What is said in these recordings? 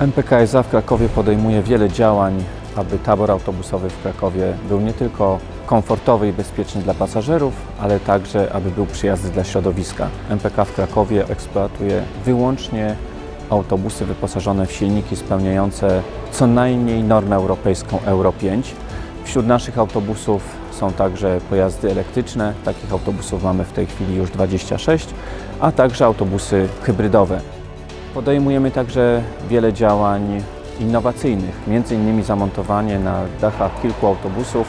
MPK SA w Krakowie podejmuje wiele działań, aby tabor autobusowy w Krakowie był nie tylko komfortowy i bezpieczny dla pasażerów, ale także, aby był przyjazny dla środowiska. MPK w Krakowie eksploatuje wyłącznie autobusy wyposażone w silniki spełniające co najmniej normę europejską Euro 5. Wśród naszych autobusów są także pojazdy elektryczne. Takich autobusów mamy w tej chwili już 26, a także autobusy hybrydowe. Podejmujemy także wiele działań innowacyjnych, innymi zamontowanie na dachach kilku autobusów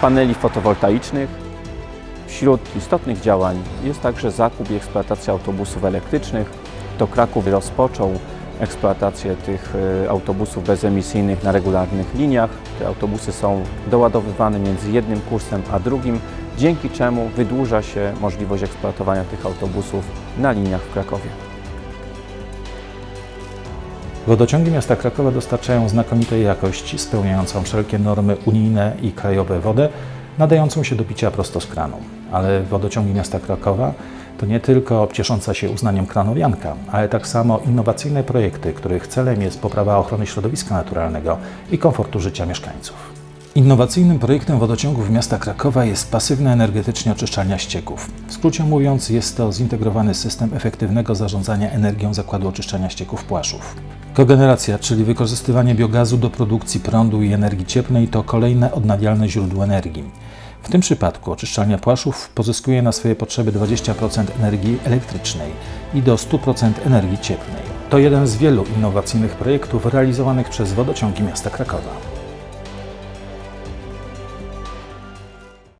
paneli fotowoltaicznych. Wśród istotnych działań jest także zakup i eksploatacja autobusów elektrycznych. To Kraków rozpoczął eksploatację tych e, autobusów bezemisyjnych na regularnych liniach. Te autobusy są doładowywane między jednym kursem a drugim, dzięki czemu wydłuża się możliwość eksploatowania tych autobusów na liniach w Krakowie. Wodociągi miasta Krakowa dostarczają znakomitej jakości, spełniającą wszelkie normy unijne i krajowe wodę, nadającą się do picia prosto z kranu. Ale wodociągi miasta Krakowa to nie tylko ciesząca się uznaniem kranowianka, ale tak samo innowacyjne projekty, których celem jest poprawa ochrony środowiska naturalnego i komfortu życia mieszkańców. Innowacyjnym projektem wodociągów miasta Krakowa jest pasywne energetycznie oczyszczalnia ścieków. W skrócie mówiąc, jest to zintegrowany system efektywnego zarządzania energią Zakładu Oczyszczania Ścieków Płaszów. Kogeneracja, czyli wykorzystywanie biogazu do produkcji prądu i energii cieplnej, to kolejne odnawialne źródło energii. W tym przypadku oczyszczalnia Płaszów pozyskuje na swoje potrzeby 20% energii elektrycznej i do 100% energii cieplnej. To jeden z wielu innowacyjnych projektów realizowanych przez wodociągi miasta Krakowa.